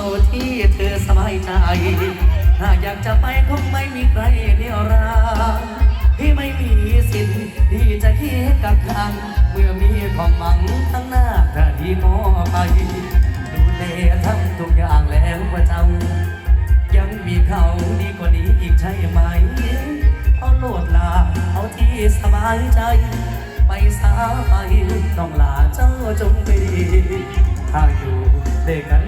เอาที่เธอสบายใจถ้าอยากจะไปคงไม่มีใครเดียวราพี่ไม่มีสิทธิ์ที่จะคิดกับทางเมื่อมีของหมังทั้งหน้าถ้าดีมอไปดูแลทำทุกอย่างแล้วประจำยังมีเขาดีกว่านี้อีกใช่ไหม เอาโลดลาเอาที่สบายใจ ไปสายต้องลาเจ้าจงไปถ้าอยู่ด้วยกัน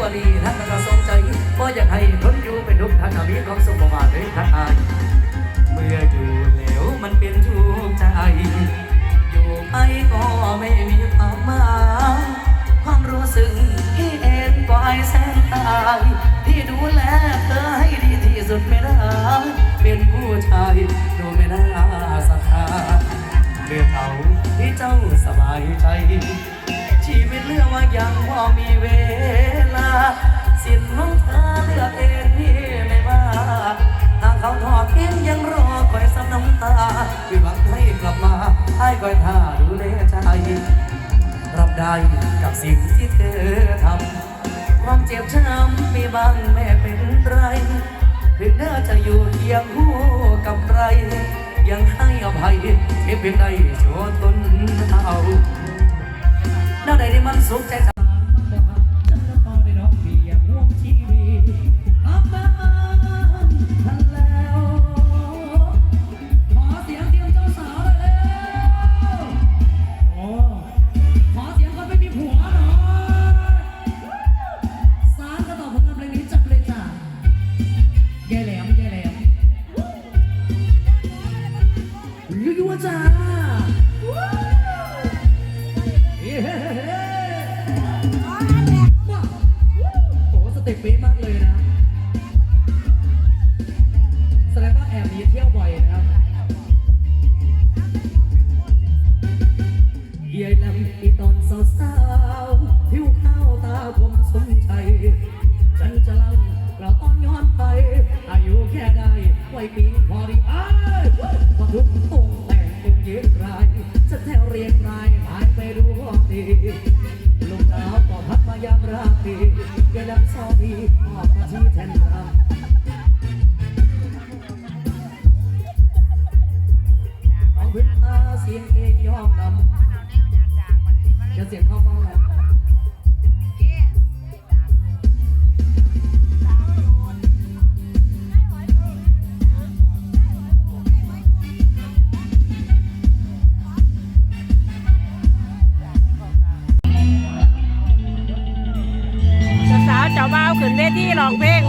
เมื่อดี ให้อยท่าดูแลใจ รับได้กับสิ่งที่เธอทำความเจ็บช้ำมีบ้างแม่เป็นไรถึงเธอจะอยู่เคียงคู่กับใคร ยังให้อภัยที่เป็นได้ชั่วตนเอาแล้วใดที่มันสุขใจ วๆจ้าเย้ว้าวโอ้สเต็ปเป๊ะมากเลยนะแสดงว่าแอบหนีเที่ยวบ่อยนะครับเยี่ยลำอีตอนสาวสาวผิวขาวตาคมสมชัยฉันจะเล่าเราตอนย้อนไป อายุแค่ได้ไว้ปีพอดีอ้ายพอทุกตรงแต่งอง ค์ยืนรจะแถวเรียงรายหายไม่รู้ทีลมหนาวก็พัดมายามราตรีกระดังซอบีหอ ร้องเพลง